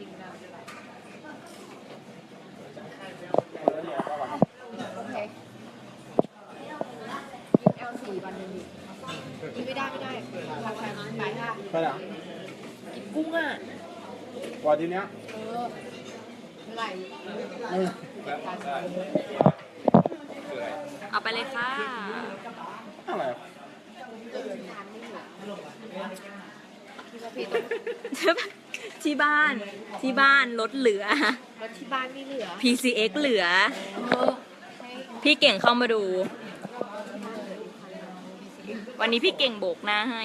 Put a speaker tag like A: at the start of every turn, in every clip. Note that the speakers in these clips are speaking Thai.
A: ริงๆนะโอเคกิน L4 วันหนึ่งดิกินไม่ได้ไม่ได้ทางแฟนไปค่ะ
B: ไปไหน
A: กินกุ้งอะ
B: วันทีเนี้ย
A: เออเมื่อไหร่
B: เออ
C: เอาไปเลยค่ะ
B: อะไร
A: เดินทางไม่เหลือคิดว่าพี่ต้อง
C: ที่บ้านที่บ้านรถเหลือ
A: รถที่บ้านไม่เหลือ
C: PCX เหลือ
A: เออให้
C: พี่เก่งเข้ามาดู วันนี้พี่เก่งโบกหน้าให้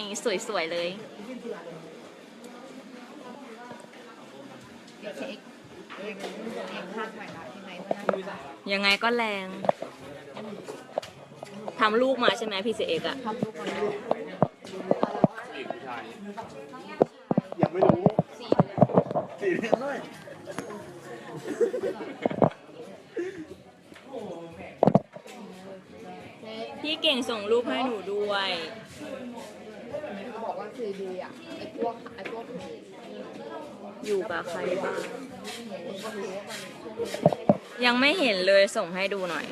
C: สวยๆเลย
A: เดี๋ยวเช็คเองเองคาดหมายแล้วใช่ไหมว่าน่าจะ
C: ยังไงก็แรงทำลูกมาใช่ไหม PCX อะ
A: ทำลูกมาแล้ว
B: ยังไม่รู้
A: สี่
B: สี่เดือนเลย
A: เช็ค
C: พี่เก่งส่งรูปให้หนูด้วย
A: เขาบอกว่าคือดีอะไอ้พวกไอ้พวกผี
C: อยู่กับใครบ้าง
A: มันก็รู้ว่ามันช่วงนี้
C: ยังไม่เห็นเลยส่งให้ดูหน่อย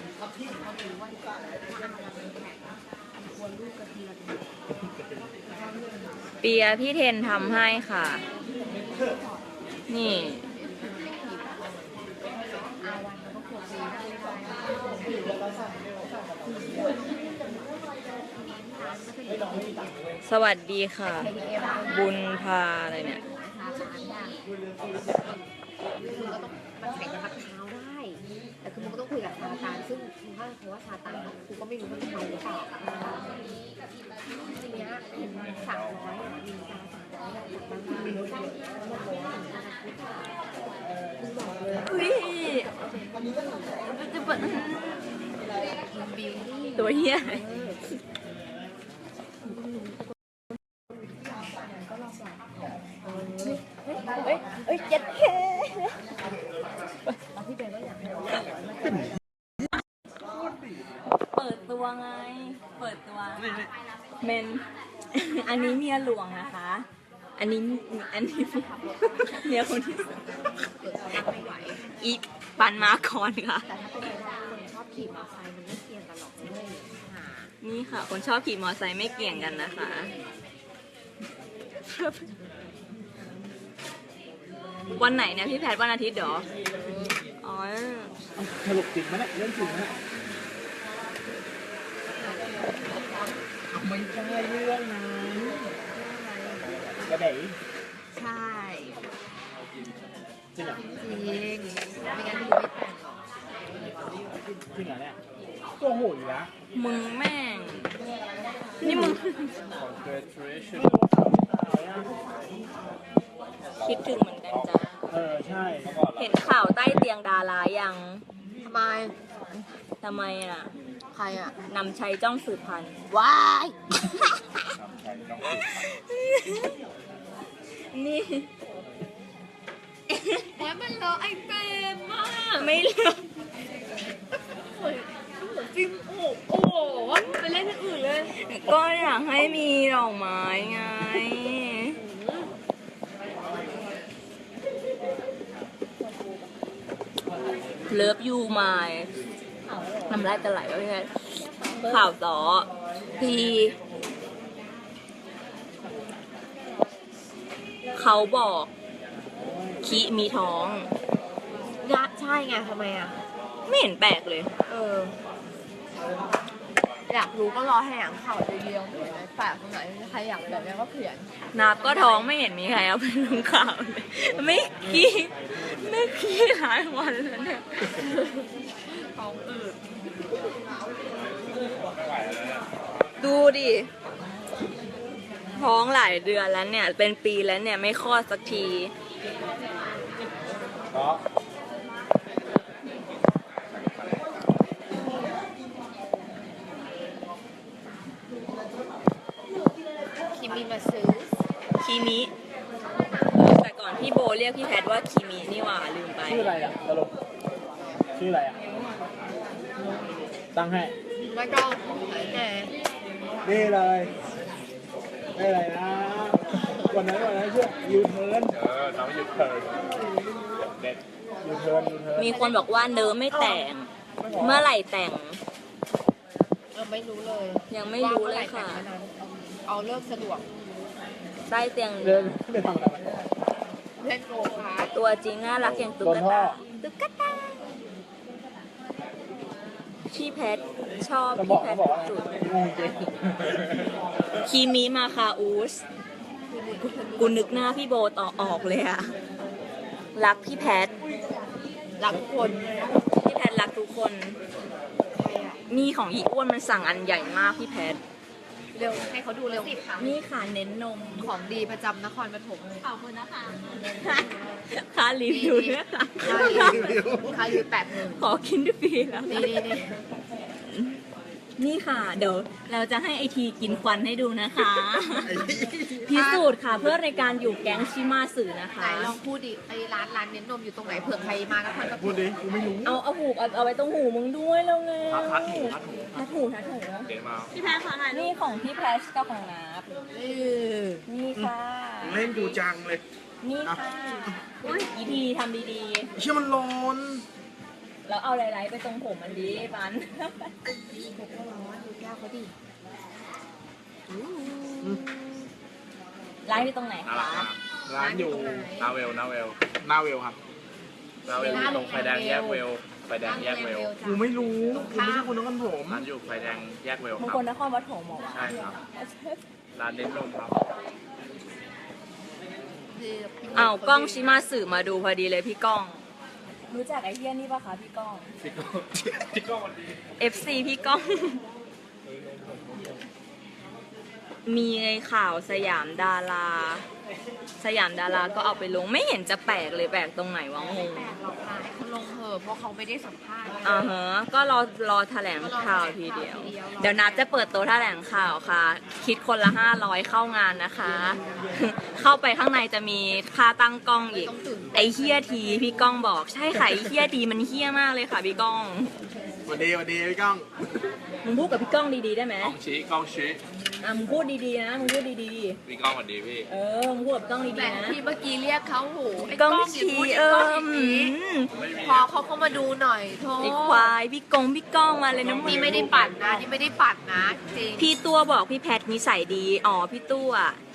A: ควรลูกกระเทียม
C: เปียพี่เทนทำให้ค่ะนี่
A: อาวั นมันก็ควรดีได้
C: สวัสดีค่ะ บุญพาอะไรเนี่ย
A: คือก็ต้องมันแข่งกับเท้าได้ แต่คือมันก็ต้องคุยกับซาตานซึ่ง ถ้าคือว่าซาตานกูก็ไม่รู้ว่าจะทำหรือเปล่าทีเนี้ยสามร้อยมีการสามร้อยบางทีมันบอกว่าคุณบอกเลย
C: อุ้ยจะเปิด
A: บิวนี่
C: ตัวเฮีย
A: เฮ้ยเฮ้ยเจ็ดเคพี่เบนก็อยากให้
C: เปิดตัวไง เปิดตัว เมน อันนี้เมียหลวงนะคะ อันนี้ อันนี้เมียคนที่สอง
A: เปิดตัวไม่ไหว
C: อีปันมาก่อนค่ะ
A: แต่ถ้าเป็นไปได้คนชอบขี่มอเตอร์ไซค์มันไม่เกี่ยงกันหรอกเลยหา
C: นี่ค่ะ คนชอบขี่มอไซค์ไม่เกี่ยงกันนะคะ วันไหนเนี่ยพี่แพทย์วันอาทิตย์เหรอ อ๋อ
B: สรุปจริงไหมเนี่ยเรื่องจริงไหมเนี่ย ไม่ใช่เรื่องนั้นกระเดย
A: ใช่
B: จริงเหรอ
A: จริงไม่งั้นดูไม่แต่งหรอก
B: จริงเหรอเนี่ยตัวโหยละ
C: มึงแม่ง นี่มึง
B: congratulation
C: คิดถึงเหมือนกันจ้ะ
B: เออใช่
C: เห็นข่าวใต้เตียงดารายัง
A: ทำไม
C: ทำไมอะ
A: ใครอะ
C: นำชัยจ้องสืบพันธุ์
A: ว้าย
C: นี่
A: แล้วมันรอไอ้เปรมมาก
C: ไม่เลือก
A: ฟิล์มโอ้โอ้โหไปเล่นที่อื่นเลย
C: ก็อยากให้มีดอกไม้ไง เลิฟยูมาย น้ำลายจะไหลวะพี่แพทย์ข่าวต่อพีเขาบอกคิมีท้อง
A: นะใช่ไงทำไมอะ
C: ไม่เห็นแปลกเลย
A: เออ อยากรู้ก็รอให้หนังข่าวเดียวๆเหมือนไอ้แปะคนไหนใครอยากแบบนี้ก็เขียน
C: นับก็ท้องไม่เห็นมีใครเอาไปลงข่าวเลยไม่กี้ไม่กี้หลายวันแล้วเนี่ย
A: ท้ องอืด
C: ดูดิ ท้องหลายเดือนแล้วเนี่ย เป็นปีแล้วเนี่ยไม่คลอดสักที
B: เพราะ
A: คิมิมาซื้อ
C: คีมิแต่ก่อนพี่โบเรียกพี่แพทว่าคีมินี่หว่าลืมไป
B: ชื่ออะไรอะสรุปชื่ออะไรอะ ตั้งให้
A: ไม่ต้องแหม
B: นี่เลยนี่อะไรนะวันนั้นวันนั้นช่วงยูเทิร์น
D: เออน้องหยุดเทิร์นเด็ด
B: ยูเทิร์นยูเทิร์น
C: มีคนบอกว่าเนิร์ไม่แต่ง เมื่อไหร่แต่ง
A: เออไม่รู้เลย
C: ยังไม่รู้เลยค่ะ
A: ว่ามื่อไหร่แต่งนั้นเอาเลิกสะดวก
C: ใต้เตียง
B: เดินไปทำอะไร
A: เล่นโกคาร์ท
C: ตัวจริงน่ารักอย่างตุ๊
B: โด
C: ก
B: นพ่อ
C: ตาตุ๊กตา พี่แพทชอบ
B: จะบ
C: พี่
B: อก
C: แพ
B: เขา
C: ท
B: บอกว่า
C: สุด
B: งงจริง
C: คีมีมาคาอูสกูนึกหน้าพี่โบต่อออกเลยอะรักพี่แพท
A: รักทุกคน
C: พี่แพทรักทุกคน
A: ใครอะ
C: นี่ของอีอ้วนมันสั่งอันใหญ่มากพี่แพท
A: เร็วให้เขาดูเร็ว
C: นี่ค่ะเน้นนม
A: ของดีประจำนครปฐม
C: ขอบคุณนะคะค่ารีวิวด้วยค่ะ
A: ค่ารีวิวค่ารีวิวแปดหมื่น
C: ขอกินด้วยฟรีแล้ว
A: นี่นี่ นี่
C: นี่ค่ะ เดี๋ยวเราจะให้ไอทีกินควันให้ดูนะคะ พิสูจน์ค่ะ เพื่อในการอยู่แก๊งชิมาสื่อนะ
A: ไหน
C: คะ
A: ลองพูดดิไอ้ร้านร้านเน้นนมอยู่ตรงไหนเผื่อใครมานครปฐ
B: พูด
A: ม
B: ดิกูไม่รู้
C: เอาเอาหูเอาเอาไว้ตรงหูมึงด้วยแล้วไง
D: พัดพัดหูพัดหู
C: ทัดหูทัดหู
D: เก่งมาก
C: พี่แพทขอถ่ายนี่ของพี่แพชกับของนับ
A: เออ
C: นี่ค่ะ
B: เล่นกูจังเลย
C: นี่ค่ะอีทีทำดี
B: เชื่อมันร้อน
C: ๆ แล้วเอาไลท์ๆไปตรงผมมันดีปัน
A: ผมก็ร้อนดูแก้วเขาดิ
C: ไลท์ไปตรงไหน
D: น่ารั
C: คะ
D: กมากร้านอยู่นาเวลนาเวล
B: หน้าเวลครับ
D: นาเวลอยู่ตรงไฟแดงแยกเวลไฟแดงแยกเวล
B: กูไม่รู้กูไม่ใช่คนนครผม
D: ร้านอยู่ไฟแดงแยกเวล
C: บาง
D: ค
C: ค
D: รั
C: น
D: บ
C: นครปฐมบอกว่า
D: ใช่ครับร้านเน้นนมครับ
C: อ้าวกล้องชิมาสื่อมาดูพอดีเลยพี่ก้อง รู้จักไอ้เฮียนี่ปะคะพี่ก้อง
D: พี่ก้องพี่ก้องวันดี
C: FC พี่ก้อง มีข่าวสยามดารา สยามดาราก็เอาไปลงไม่เห็นจะแปลกเลยแปลกตรงไหนวะงง
A: แปลกหรอกค่ะให้เขาลงเถอะเพราะเขาไม่ได้สัมภาษณ์
C: อ่าฮะก็รอรอแถลงข่าวทีเดียว เดี๋ยวนัดจะเปิดโต๊ะแถลงข่าวค่ะ คิดคนละ500เข้างานนะคะ เข้าไปข้างในจะมีค่าตั้งกล้องอีก
A: ต้องตื่น
C: ไอเฮียทีพี่ก้องบอกใช่ค่ะไอเฮียทีมันเฮียมากเลยค่ะพี่ก้อง
B: สวัสดีสวัสดีพี่ก้อง
C: มึงพูดกับพี่ก้องดีๆได้ไหม
D: กล้องชี้กล้องชี้
C: อะมึงพูดดีๆนะมึงพูดดี
D: พี่ก้องวันดีพี่
C: ๆ เออมึงพูดกับพี่ก้อง
A: แต่
C: ดีๆนะ
A: ที่เมื่อกี้เรียกเขาโหไอ้
C: ก้อง
A: อย่า
C: ชี้
A: พูด
C: เอ
A: ไอ้
C: อก
A: ล้อง
C: อื
A: อย่างนี้
C: ม
D: ไม่มี
A: พอเขาเข้ามาดูหน่อยโทษ
C: ไอควายพี่กงพี่ก้องมาเลยนะมึง
A: นี่ไม่ได้ปั่นนะนี่ไม่ได้ปั่นนะจริง
C: พี่ตัวบอกพี่แพทนิสัยดี อ๋อพี่ตัว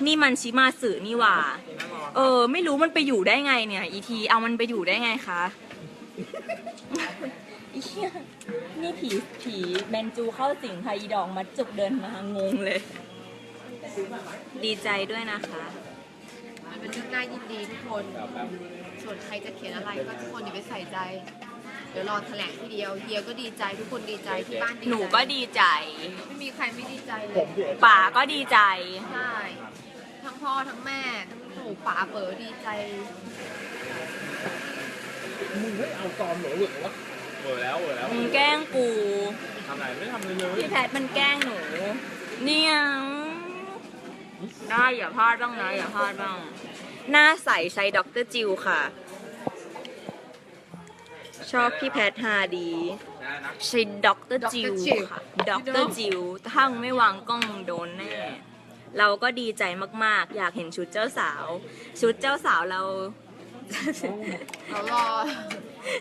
C: นี่มันชิมาสื่อนี่หว่า เออ ไม่รู้มันไปอยู่ได้ไงเนี่ย อีทีเอามันไปอยู่ได้ไงคะ อีเหี้ยนี่ผีผีแมนจูเข้าสิงค่ะอีดอกมัดจุกเดินมางงเลย ดีใจด้วยนะคะ
A: มันเป็นเรื่องน่ายินดีทุกคน ส่วนใครจะเขียนอะไรก็ทุกคนอย่าไปใส่ใจ เดี๋ยวรอแถลงทีเดียวเฮียก็ดีใจทุกคนดีใจที่บ้านดีใจ
C: หนูก็ดีใจ
A: ไม่มีใครไม่ดีใจเล
B: ผ
A: ย
B: มพี่เอ๋
C: ป๋าก็ดีใจ
A: ใช่ทั้งพ่อทั้งแม่ทั้งหนูป๋าเป๋อดีใจ
B: มึงเฮ้ยเอากอมหนูเหรอวะ
D: เวอร์แล้วเวอร์แล้ว
C: มึงแกล้งกู
D: ทำอะไรไม่ทำอะไรเลย
C: พี่แพทมันแกล้งหนู เนี่ยได้อย่าพลาดบ้างนะอย่าพลาดบ้าง หน้าใสใช้ด็อกเตอร์จิวค่ะ ชอบพี่แพทฮาดี
D: ได้นะ
C: ใช้ด็อกเตอร์จิวค่ะ ด็อกเตอร์จิวถ้ามึงไม่วางกล้องมึงโดนแน่ เราก็ดีใจมากๆ อยากเห็นชุดเจ้าสาว ชุดเจ้าสาวเรา
A: เรารอ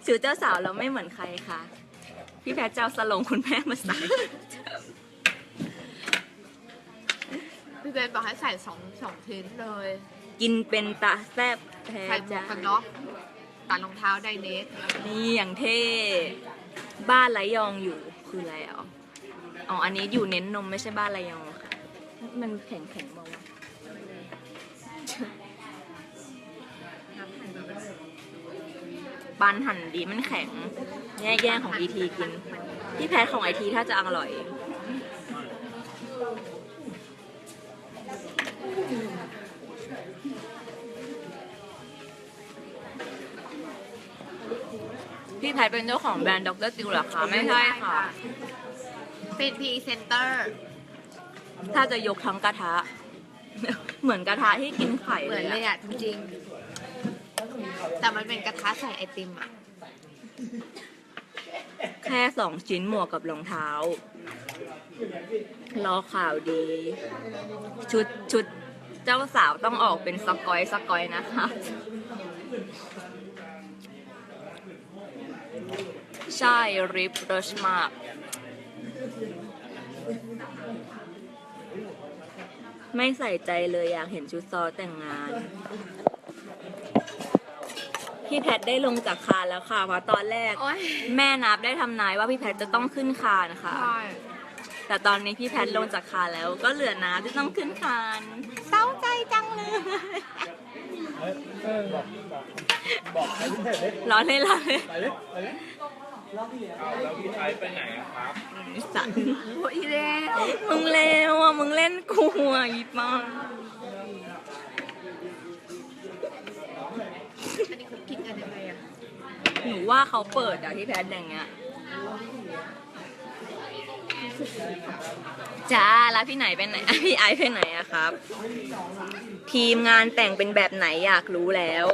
C: ชุดเจ้าสาวเราไม่เหมือนใครค่ะ พี่แพทย์เจ้าสลงคุณแม่มาใส่
A: พี่เบนบอกให้ใส่สองสองชิ้นเลย
C: กินเป็นตาแซบแท้
A: ใส่หมว
C: จ้าก
A: กันน็อกตัดรองเท้าไดเนส
C: นี่อย่างเท่บ้านไรยองอยู่คืออะไรอะอ๋ออันนี้อยู่เน้นนมไม่ใช่บ้านไรยองค่ะ มันแข็งแข็งๆบอก ว่าบานหั่นดีมันแข็ง แย่แย่งของอีทีกิน พี่แพทของไอทีถ้าจะอร่อยพี่แพทเป็นเจ้าของแบรนด์ดรจิวเหรอคะไม่ใช่ค่ะ
A: เป็นพรีเซนเตอร์
C: ถ้าจะยกทั้งกระทะ เหมือนกระทะที่กินไข่
A: เหมือน
C: เล
A: เลยย
C: อะ
A: อะจริงๆ แต่มันเป็นกระทะใส่ไอติมอะ
C: แค่สองชิ้นหมวกกับรองเท้า รอข่าวดี ชุดชุดเจ้าสาวต้องออกเป็นสกอยสกอยนะคะ ใช่ริบรชมากไม่ใส่ใจเลยอยากเห็นชุดซอแต่งงาน พี่แพทได้ลงจากคานแล้วค่ะเพราะตอนแรก
A: โอ๊ย
C: แม่นับได้ทำนายว่าพี่แพทจะต้องขึ้นคานค่ะ
A: ใช่
C: แต่ตอนนี้พี่แพทลงจากคานแล้วก็เหลือน้ำที่ต้องขึ้นคานเศร้าใจจังเลย
B: เฮ้ยเออบอกบอกบอกใครพิเศษดิ
C: ร้อนเลยร้อนเลย
B: ไปดิไปดิ
D: เอาแล้วพี่ไทยไปไหนอะครับ
C: สัน
A: โอ้ยเร็ว
C: มึงเลวอะมึงเล่นกูอะอีปอง
A: อัน
C: หนูว่าเขาเปิดอะพี่แพทอย่างเงี้ยจ้าแล้วพี่ไหนเป็นไหนพี่ไอซ์เป็นไหนอะครับ ทีมงานแต่งเป็นแบบไหนอยากรู้แล้ว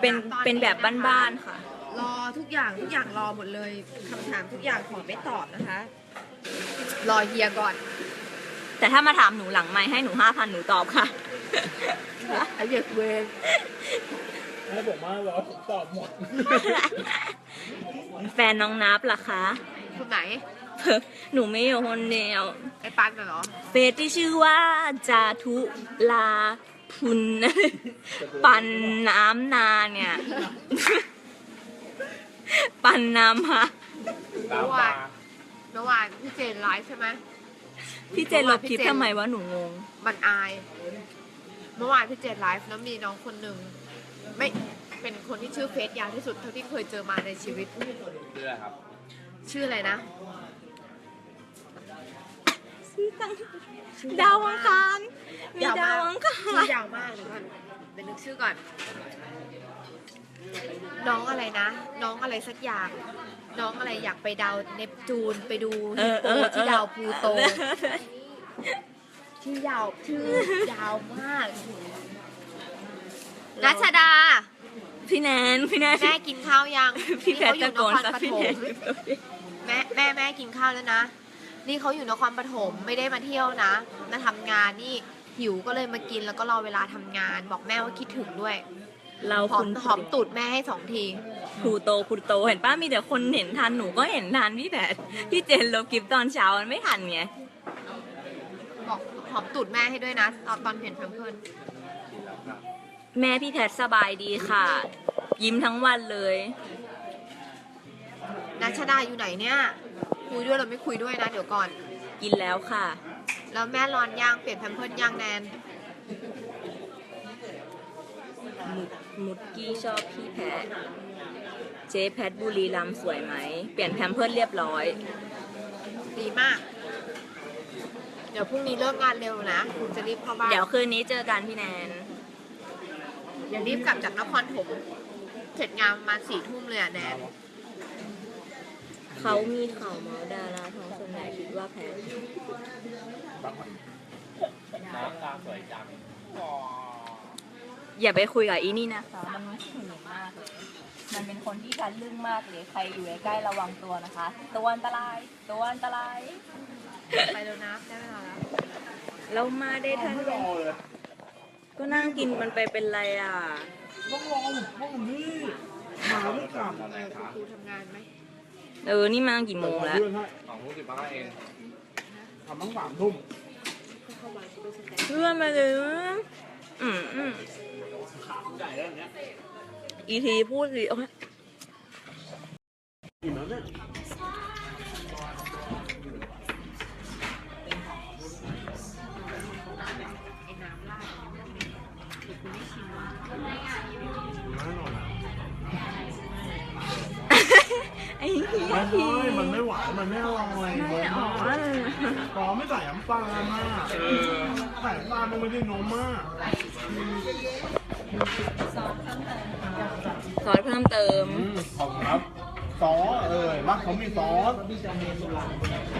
C: เป็นเป็นแบบบ้านๆค่ะ
A: รอทุกอย่างทุกอย่างรอหมดเลยคำถามทุกอย่างขอไม่ตอบนะคะ รอเฮียก่อน
C: แต่ถ้ามาถามหนูหลังไม้ให้หนูห้าพันหนูตอบค่ะ
A: ไอเด็กเวร
B: ให้ผมมาบอกผมตอบหมด
C: แฟนน้องนับล่ะคะ
A: คนไหน
C: หนูไม่อยู่คนเดียว
A: ไอ้ปันน่ะเหรอ
C: เฟซที่ชื่อว่าจาทุลาพุน ปันน้ำนาเนี่ย ปันน้ำมา
D: ตาม
A: เมื่อวา
D: มา
A: นเมื่อวานพี่เจนไลฟ์ใช่ไหม
C: พี่เจนลบคลิปทำไมวะหนูงง
A: มันอาย เมื่อวานพี่เจนไลฟ์แล้วมีน้องคนหนึ่ง ไม่เป็นคนที่ชื่อเฟซยาวที่สุดเท่าที่เคยเจอมาในชีวิต
D: เพื่อครับ
A: ชื่ออะไรนะ
C: ดาวอังคารมีดาวอังคา
A: ชื่
C: ร
A: อยาวมากเดี๋ยวก่อนเดี๋ยวนึกชื่อก่อน น้องอะไรนะ น้องอะไรสักอย่าง น้องอะไรอยากไปดาวเนปจูนไปดู
C: เอ
A: ฮิป
C: อ
A: โป
C: เออ
A: ที่ดาวพลูโต
C: เออ
A: ชื่อยาวชื่อยาวมาก นัชดา
C: พี่แนนพี่แนน
A: แม่กินข้าวยัง
C: พี่แพท
A: นี่
C: ตะ
A: เขา
C: โก
A: อยู่นคร
C: นซะ
A: ป
C: พี่
A: ฐ
C: แน
A: ม
C: น
A: แม่แม่แม่กินข้าวแล้วนะ นี่เขาอยู่นครปฐมไม่ได้มาเที่ยวนะ มาทำงานนี่หิวก็เลยมากินแล้วก็รอเวลาทำงาน บอกแม่ว่าคิดถึงด้วย
C: เรา
A: หอ
C: คุ
A: ม
C: ณ
A: หอมตูดแม่ให้สองที
C: พลูโตพลูโตเห็นป้ามีแต่คนเห็นทันหนูก็เห็นทันพี่แพทพี่เจนลบคลิปตอนเช้ามันไม่ทันไง
A: บอกหอมตูดแม่ให้ด้วยนะ ตอนตอนเห็นเพื่อน
C: แม่พี่แพทสบายดีค่ะ ยิ้มทั้งวันเลย
A: นัชดาอยู่ไหนเนี่ยคุยด้วยเราไม่คุยด้วยนะเดี๋ยวก่อน
C: กินแล้วค่ะ
A: แล้วแม่รอนย่างเปลี่ยนแพมเพิร์ดย่างแนน
C: มุกมุดกี้ชอบพี่แพทเจ๊แพทบุรีรัมย์สวยไหม เปลี่ยนแพมเพิร์ดเรียบร้อย
A: ดีมาก เดี๋ยวพรุ่งนี้เลิกงานเร็วนะคุณจะรีบเข้าบ้าน
C: เดี๋ยวคืนนี้เจอกันพี่แนน
A: เดี๋ยวรีบกลับจากนครถมเสร็จงานประมาสี่ทุ่มเลยอะแนน
C: เขามีข่าวเมาส์ดาราท้องส่วนใหญ่คิดว่าแพท
D: น้ำตาสวยจังอ๋อ
C: อย่าไปคุยกับอีนี่นะคะมันไม่ถึงมากเลย มันเป็นคนที่ทันลึ่งมากเลย ใครอยู่ใกล้ๆระวังตัวนะคะ ตัวอันตราย ตัวอันตราย
A: ไปแล้วนะได้เวลาแล้ว
C: เรามาได้ทัน
B: ไม่รอเลย
C: ก็นั่งกินมันไปเป็นไรอะ
B: ต้องรอผมผมนี่มาไม่กลับ
D: ทำไมคะ
A: ครูทำงานไหม
C: เออ นี่มากี่โมงแล้ว
B: เพื่อนให้
D: สองทุ่มสิบห้าเอง
B: ทำตั้งสามทุ่ม
A: เข้ามาช่วยสแตน
C: เพื่อนมาเลยอืมอืม
B: ใหญ่แล้วเนี้ย
C: อีทีพูดสิโอ๊ย
A: ไอ้เหี้
B: ย
C: ไม่ที
B: ได้มันไม่หวาน มันไม่อร่อย
C: ไม่อ๋อ
B: กอไม่ใส่น้ำตาลมากใส่น้ำตาลมันไม่ได้นมมาก
C: ซอสเพิ่มเติม
B: อืมขอบคุณครับ ซอสเออว่าเขามีซอส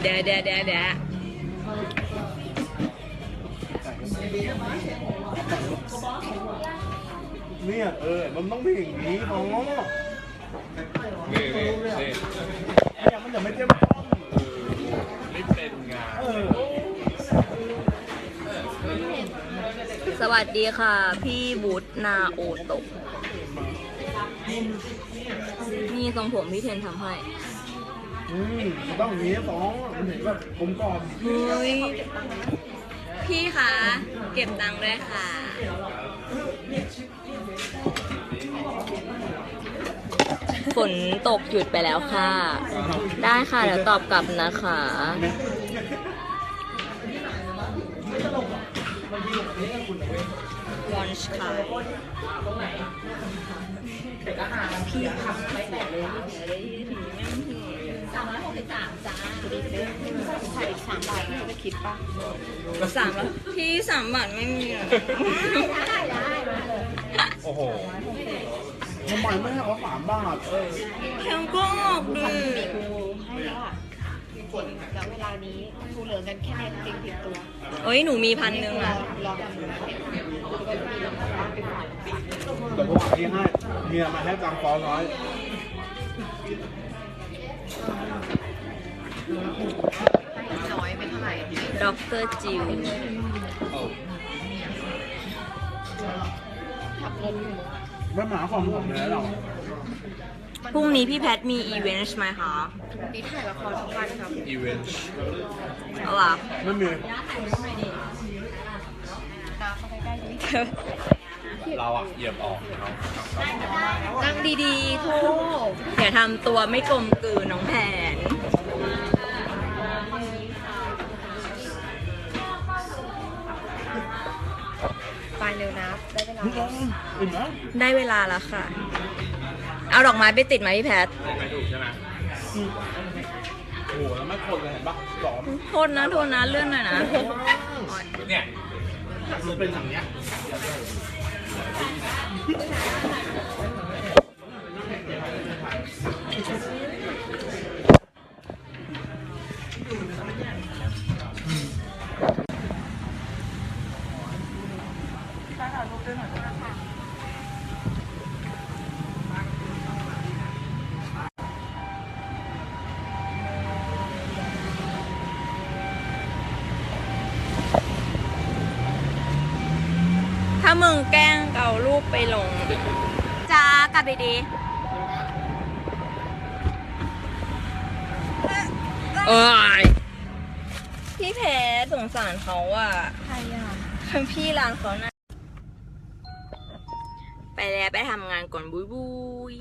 C: เดี๋ยวเดี๋ยวเดี๋ยวเดี๋ยว
B: เนี่ยเออ มันต้องมีอย่างนี้อ๋อ
D: นี่นี่นี่
B: ไม่อย่างมันจะไม่เต็มต้อง
D: ไม่เป็นงาน
B: เออ
C: สวัสวัสดีค่ะ พี่บุตนาโอโตะนี่ทรงผมพี่เทนทำให้
B: อืมมันต้องอย่างนี้สองมันเห็นแบบกลมกล่อม
C: เฮ้ย พี่คะเก็บตังค์ด้วยค่ะ ฝนตกหยุดไปแล้วค่ะ ได้ค่ะ เดี๋ยวตอบกลับนะคะ วอนช์ค่ะพี่ค่ะไม่แตะเลยไม่แตะเลยถึงไม่ถึง
A: สามร้อยหกสิบสามจ้าดีเลยใส่อีกสามบาทไม่ได้คิดป่ะ
C: สามแล้วพี่สามบาทไม่มีอะ
A: ได้ได้มาเลย
D: โอ้โห
B: ทำไมไม่ให้เขาสามบาทเออ
C: แพงก็ออกดิ
A: กูให้แล้วอะจริงๆแล้วเวลานี้กูเหลือเงินแค่ในจริงติดตัว
C: เอ้ยหนูมีพันหนึ่ง
A: รอ
C: อะ
A: รอแบบนี้กูก็จะมีเงินกลับบ้านไปฝาก
B: เดี๋ยวผมหาที่ให้เมียมาให้ตังค์ฟอน้อย
A: ให้น้อยไม่เท่าไหร่
C: ด็อกเตอร์จิว
A: ขับรถอยู่
B: ไม่หมาความผมเลยเรา
C: พรุ่งนี้พี่แพทมีอีเวนต์ไหมคะ
A: นี่ถ่ายละครทุกวันครับ
D: อีเวนต์
C: เอาล่ะ
B: ไม่มี
A: น้ำมาใกล้ๆดิ
D: เราอะเหยียบออกเขา
A: นั่งดีๆโธ่
C: อย่าทำตัวไม่กลมกลืนน้องแผน
A: เร็วนะได้เวลา
B: อิ่มแล้ว
C: ได้เวลาแล้วค่ะ เอาดอกไม้ไปติดไหมพี่แพท
D: ไม่ถูกใช่ไหม
B: โอ้โหแล้วไม่คนเลยเห็นปะสอง
C: โทษนะโทษนะเลื่อนหน่อยนะ
D: เนี่ย
B: มันเป็นอย่างเนี้ย
C: มึงแกล้งเอารูปไปลงจ้ากลับไปดี เอ้ยพี่เพชรสงสารเขาอะ
A: ใครอะ
C: เป็นพี่ร้านเขานะไปแล้วไปทำงานก่อนบุยบุย